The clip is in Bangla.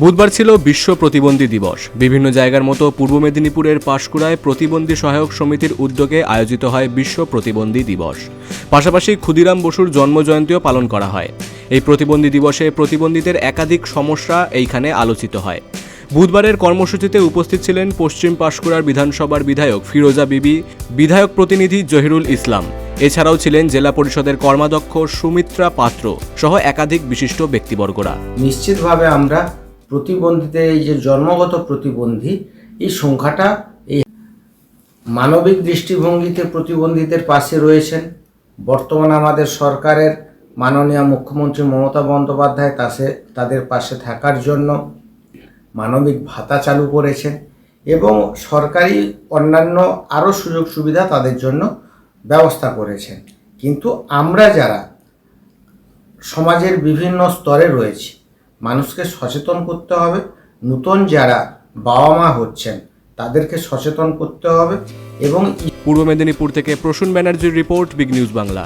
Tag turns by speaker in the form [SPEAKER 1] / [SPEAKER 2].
[SPEAKER 1] বুধবার ছিল বিশ্ব প্রতিবন্ধী দিবস। বিভিন্ন জায়গার মতো পূর্ব মেদিনীপুরের পাশকুড়ায় প্রতিবন্ধী সহায়ক সমিতির উদ্যোগে আয়োজিত হয় বিশ্ব প্রতিবন্ধী দিবস। পাশাপাশি ক্ষুদিরাম বসুর জন্মজয়ন্তীও পালন করা হয়। এই প্রতিবন্ধী দিবসে প্রতিবন্ধীদের একাধিক সমস্যা এইখানে আলোচিত হয়। বুধবারের কর্মসূচিতে উপস্থিত ছিলেন পশ্চিম পাশকুড়ার বিধানসভার বিধায়ক ফিরোজা বিবি, বিধায়ক প্রতিনিধি জহিরুল ইসলাম। এছাড়াও ছিলেন জেলা পরিষদের কর্মাধ্যক্ষ সুমিত্রা পাত্র সহ একাধিক বিশিষ্ট ব্যক্তিবর্গরা।
[SPEAKER 2] নিশ্চিতভাবে আমরা প্রতিবন্ধীদের এই যে জন্মগত প্রতিবন্ধী, এই সংখ্যাটা এই মানবিক দৃষ্টিভঙ্গিতে প্রতিবন্ধীদের পাশে রয়েছেন। বর্তমান আমাদের সরকারের মাননীয় মুখ্যমন্ত্রী মমতা বন্দ্যোপাধ্যায় তাসে, তাদের পাশে থাকার জন্য মানবিক ভাতা চালু করেছেন এবং সরকারি অন্যান্য আরও সুযোগ সুবিধা তাদের জন্য ব্যবস্থা করেছেন। কিন্তু আমরা যারা সমাজের বিভিন্ন স্তরে রয়েছে মানুষকে সচেতন করতে হবে। নতুন যারা বাবা মা হচ্ছেন, তাদেরকে সচেতন করতে হবে এবং
[SPEAKER 1] পূর্ব মেদিনীপুর থেকে প্রসূন ব্যানার্জির রিপোর্ট, বিগ নিউজ বাংলা।